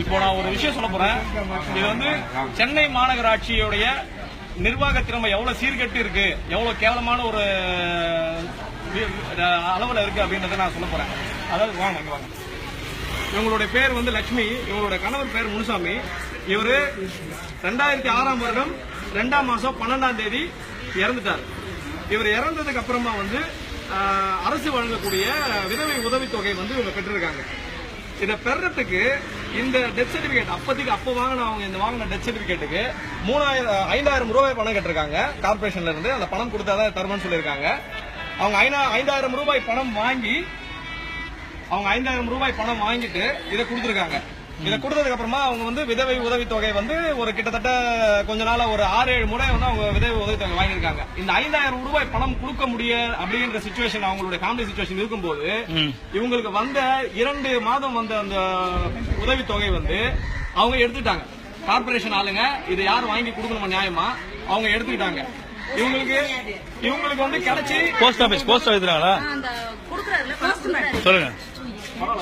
இப்போ நான் ஒரு விஷயம் சொல்ல போறேன். இது வந்து சென்னை மாநகராட்சியுடைய நிர்வாக திறமை எவ்வளவு சீர்கெட்டு இருக்கு எவ்வளவு கேவலமான ஒரு அளவில் அளவுல இருக்கு அப்படின்றத நான் சொல்ல போறேன். அதாவது வாங்க வாங்க. இவங்களுடைய பேர் வந்து லட்சுமி இவங்களுடைய கணவர் பேர் முனுசாமி. இவர் ரெண்டாயிரத்தி ஆறாம் வருடம் ரெண்டாம் மாசம் பன்னெண்டாம் தேதி இறந்துட்டார். இவர் இறந்ததுக்கு அப்புறமா வந்து அரசு வழங்கக்கூடிய விதவை உதவித்தொகை வந்து இவங்க பெற்றிருக்காங்க. இதை பெறத்துக்கு இந்த டெத் சர்டிபிகேட் அப்போதைக்கு அப்போ வாங்கின அவங்க இந்த வாங்கின டெத் சர்டிபிகேட்டுக்கு மூணாயிரம் ஐந்தாயிரம் ரூபாய் பணம் கட்டிருக்காங்க. கார்பரேஷன்ல இருந்து அந்த பணம் கொடுத்தாதான் தருமன்னு சொல்லியிருக்காங்க. அவங்க ஐநா- ஐந்தாயிரம் ரூபாய் பணம் வாங்கி அவங்க ஐந்தாயிரம் ரூபாய் பணம் வாங்கிட்டு இதை கொடுத்துருக்காங்க. இதை கொடுத்ததுக்கு அப்புறமா அவங்க வந்து விதவை உதவித்தொகை வந்து ஒரு கிட்டத்தட்ட கொஞ்ச நாளா ஒரு ஆறு ஏழு முறை வந்து அவங்க விதவை உதவித்தொகை வாங்கியிருக்காங்க. இந்த ஐந்தாயிரம் ரூபாய் பணம் கொடுக்க முடிய அப்படின்ற சுச்சுவேஷன் அவங்களுடைய ஃபேமிலி சுச்சுவேஷன் இருக்கும்போது இவங்களுக்கு வந்த இரண்டு மாதம் வந்த அந்த உதவித்தொகை வந்து அவங்க எடுத்துட்டாங்க கார்பரேஷன் ஆளுங்க இதை யார் வாங்கி கொடுக்கணுமா நியாயமா அவங்க எடுத்துக்கிட்டாங்க. இவங்களுக்கு இவங்களுக்கு வந்து கிடைச்சி போஸ்ட் ஆபீஸ் போஸ்ட் போஸ்ட்மேன் சொல்லுங்க.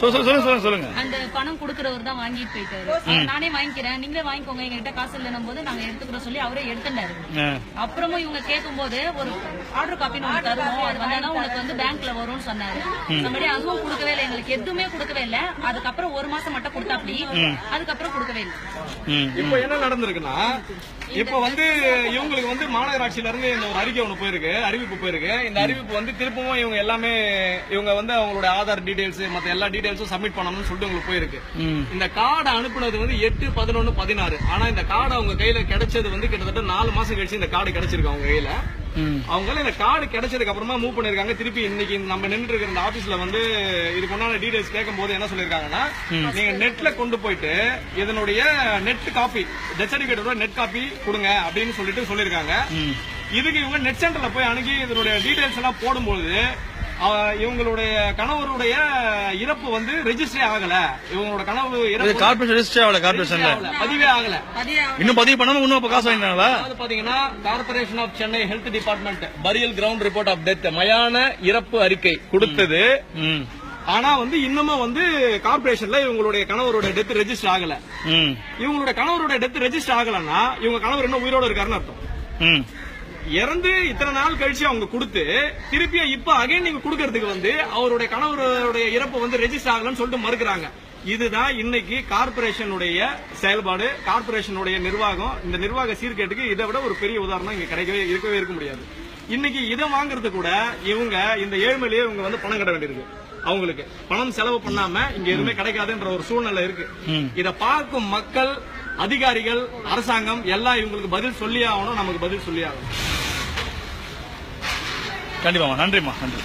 சொல்லுங்க சொல்லுங்க சொல்லுங்க. அந்த பணம் குடுக்குறவர் தான் வாங்கிட்டு போயிட்டாரு. நானே வாங்கிக்கிறேன். நீங்களே வாங்கிக்கோங்க. எங்ககிட்ட காசு இல்லைன்னும் போது நாங்க எடுத்துக்கிறோம் சொல்லி அவரே எடுத்துட்டாரு. அப்புறமும் இவங்க கேட்கும் போது ஒரு ஆர்டர் காப்பி ஒன்று தருவோம். அது வந்தாதான் உனக்கு வந்து பேங்க்ல வரும்னு சொன்னாரு. மறுபடியும் அதுவும் கொடுக்கவே இல்லை. எங்களுக்கு எதுவுமே கொடுக்கவே இல்லை. அதுக்கப்புறம் ஒரு மாசம் மட்டும் கொடுத்தாப்படி அதுக்கப்புறம் கொடுக்கவே இல்லை. இப்போ என்ன நடந்திருக்குன்னா இப்போ வந்து இவங்களுக்கு வந்து மாநகராட்சியில இருந்து இந்த ஒரு அறிக்கை ஒண்ணு போயிருக்கு அறிவிப்பு போயிருக்கு. இந்த அறிவிப்பு வந்து திருப்பவும் இவங்க எல்லாமே இவங்க வந்து அவங்களோட ஆதார் டீடைல்ஸ் மத்த எல்லா டீடைல்ஸும் சப்மிட் பண்ணணும்னு சொல்லிட்டு உங்களுக்கு போயிருக்கு. இந்த கார்டு அனுப்புனது வந்து எட்டு பதினொன்னு பதினாறு. ஆனா இந்த கார்டு அவங்க கையில கிடைச்சது வந்து கிட்டத்தட்ட நாலு மாசம் கழிச்சு இந்த கார்டு கிடைச்சிருக்கு அவங்க கையில. ம். அவங்க இந்த கார்டு கிடைச்சதுக்கு அப்புறமா மூவ் பண்ணிருக்காங்க திருப்பி இன்னைக்கு நம்ம நின்று இருக்கிற இந்த ஆபீஸ்ல வந்து இதுக்கு உண்டான டீடைல்ஸ் கேட்கும் போது என்ன சொல்லிருக்காங்கன்னா நீங்க நெட்ல கொண்டு போயிட்டு இதனுடைய நெட் காப்பி டெத் சர்டிபிகேட்டோட நெட் காப்பி கொடுங்க அப்படின்னு சொல்லிட்டு சொல்லிருக்காங்க இதுக்கு இவங்க நெட் சென்டர்ல போய் அணுகி இதனுடைய டீடைல்ஸ் எல்லாம் போடும்போது இவங்களுடைய கணவருடைய இறப்பு வந்து ரெஜிஸ்டரே ஆகல. இவங்களோட கனவு இறப்பு கார்பரேஷன் ரெஜிஸ்டர் ஆகல கார்பரேஷன்ல ஆகல, பதிவே ஆகல. இன்னும் பதிவு பண்ணாம இன்னும் அப்ப காசு வாங்கினாங்களா? பாத்தீங்கன்னா corporation of Chennai health department burial ground report of death மயான இறப்பு அறிக்கை கொடுத்தது. ம். ஆனா வந்து இன்னமும் வந்து கார்பரேஷன்ல இவங்களுடைய கணவருடைய டெத் ரெஜிஸ்டர் ஆகல. ம். இவங்களுடைய கணவருடைய டெத் ரெஜிஸ்டர் ஆகலன்னா இவங்க கணவர் இன்னும் உயிரோட இருக்காருன்னு அர்த்தம். ம். இறந்து இத்தனை நாள் கழிச்சு அவங்க கொடுத்து திருப்பியும் இப்ப அகைன் நீங்க கொடுக்கறதுக்கு வந்து அவருடைய கணவருடைய இறப்பு வந்து ரெஜிஸ்டர் ஆகலன்னு சொல்லிட்டு மறுக்கிறாங்க. இதுதான் இன்னைக்கு கார்பரேஷனுடைய செயல்பாடு கார்பரேஷனுடைய நிர்வாகம். இந்த நிர்வாக சீர்கேட்டுக்கு இதை விட ஒரு பெரிய உதாரணம் இங்க கிடைக்கவே இருக்கவே இருக்க முடியாது. இன்னைக்கு இதை வாங்குறது கூட இவங்க இந்த ஏழ்மையிலேயே இவங்க வந்து பணம் கட்ட வேண்டியிருக்கு. அவங்களுக்கு பணம் செலவு பண்ணாம இங்க எதுவுமே கிடைக்காதுன்ற ஒரு சூழ்நிலை இருக்கு. இத பார்க்கும் மக்கள் அதிகாரிகள் அரசாங்கம் எல்லாம் இவங்களுக்கு பதில் சொல்லி ஆகணும் நமக்கு பதில் சொல்லி ஆகணும். கண்டிப்பாம்மா. நன்றிம்மா. நன்றி.